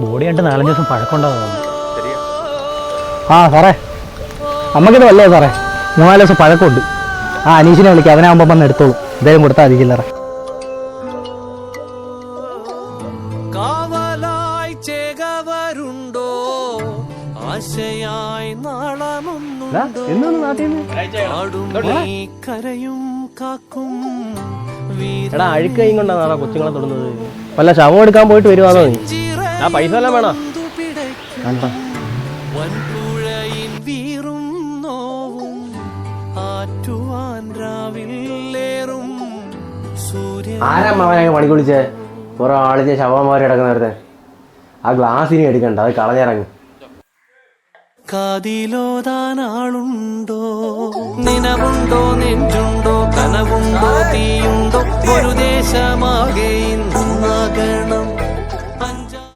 Body കണ്ട് നാലഞ്ച് ദിവസം പഴക്കമുണ്ടാവും ആ സാറേ. നമുക്കിത് വല്ലേ സാറേ. മൂന്നാൽ ദിവസം പഴക്കമുണ്ട്. ആ അനീഷിനെ വിളിക്കാം. അവനാകുമ്പോൾ വന്ന് എടുത്തോളൂ. എന്തായാലും കൊടുത്താൽ മതി ചില്ലറ കാവലായി ചേകവരുണ്ടോ? ആശയായി നാളമൊന്നുണ്ടോ എന്നൊന്ന് നാട്ടിൽ നിന്ന് കരയും കാക്കും എടാ അഴുക്ക് കൈ കൊണ്ടാ നാളെ കൊച്ചുങ്ങളെ തൊടുന്നത്. വല്ല ശവം എടുക്കാൻ പോയിട്ട് വരുവാണോ നീ? ആ പൈസ എല്ലാം വേണോ? വൻപുഴയിൻ വീറും നോവും ആറ്റുവാൻ രാവിലേറും സൂര്യൻ. ആരാ അവനെ പണി കുളിച്ചേ കുറെ ആളിച്ച് ശവമാരി കിടക്കുന്ന നേരത്തെ ആ ഗ്ലാസ് ഇനി എടുക്കണ്ട അത് കളഞ്ഞിറങ്ങി. കാതിലോതാൻ ആളുണ്ടോ നിനവുണ്ടോ നെഞ്ചുണ്ടോ കനവുണ്ടോ തീയുണ്ടോ? ഒരു ഇന്നാകണം